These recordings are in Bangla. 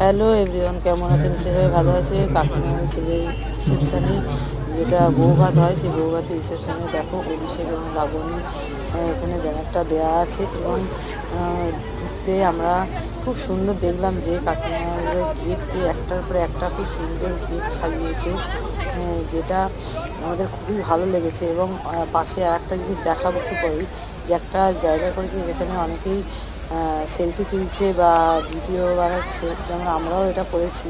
হ্যালো এভরিওয়ান কেমন আছেন? সেভাবে ভালো আছে কাকিমার ছেলের রিসেপশানে যেটা বৌভাত হয়, সেই বৌভাতের রিসেপশানে দেখো অভিষেক এবং লাবণী এখানে ব্যানারটা দেওয়া আছে এবং ঢুকতে আমরা খুব সুন্দর দেখলাম যে কাকিমার গেটটি একটার পর একটা খুব সুন্দর গেট সাজিয়েছে যেটা আমাদের খুবই ভালো লেগেছে এবং পাশে আর একটা জিনিস দেখাবো একটু পরেই যে একটা জায়গা করেছে যেখানে অনেকেই সেলফি তুলছে বা ভিডিও বানাচ্ছে যেমন আমরাও এটা করেছি।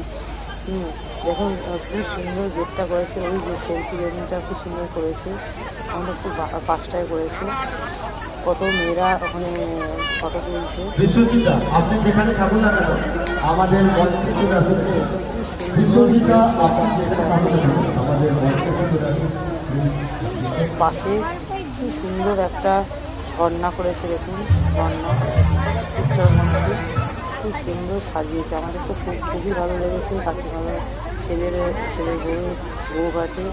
দেখুন খুব সুন্দর গেটটা করেছে। ওই যে সেলফি জন্যটা খুব সুন্দর করেছে। আমরা খুব পাঁচটায় করেছে। কত মেয়েরা ওখানে ফটো তুলছে। আপনি যেখানে থাকুন না কেন আমাদের পাশে কি সুন্দর একটা ঝর্ণা করেছে দেখুন, ঝর্ণা। পুকুরের মধ্যে খুব সুন্দর সাজিয়েছে। আমাদের তো খুব, খুবই ভালো লেগেছে। কাকিমার ছেলের ছেলের বউ বউ ঘাটে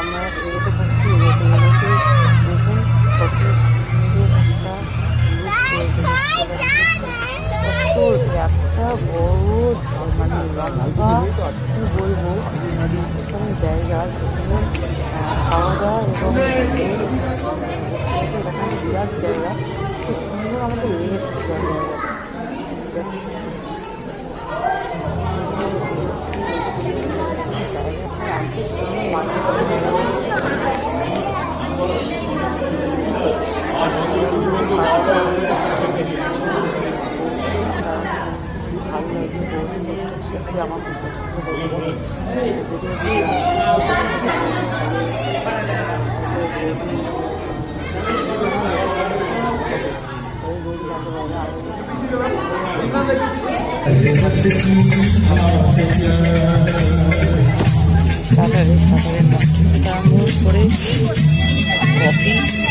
আমরা এগোতে থাকছি এগোতে দেখুন কত সুন্দর একটা একটা বড় মানে লম্বা কি বলব? রিসেপশন জায়গা, যেখানে খাওয়া দাওয়া এবং বিরাট জায়গা। খুব সুন্দর আমাদের লাগে সত্যি আমার খুব পছন্দ হয়েছে স্টার্টারে মশলা মুখ করে কফি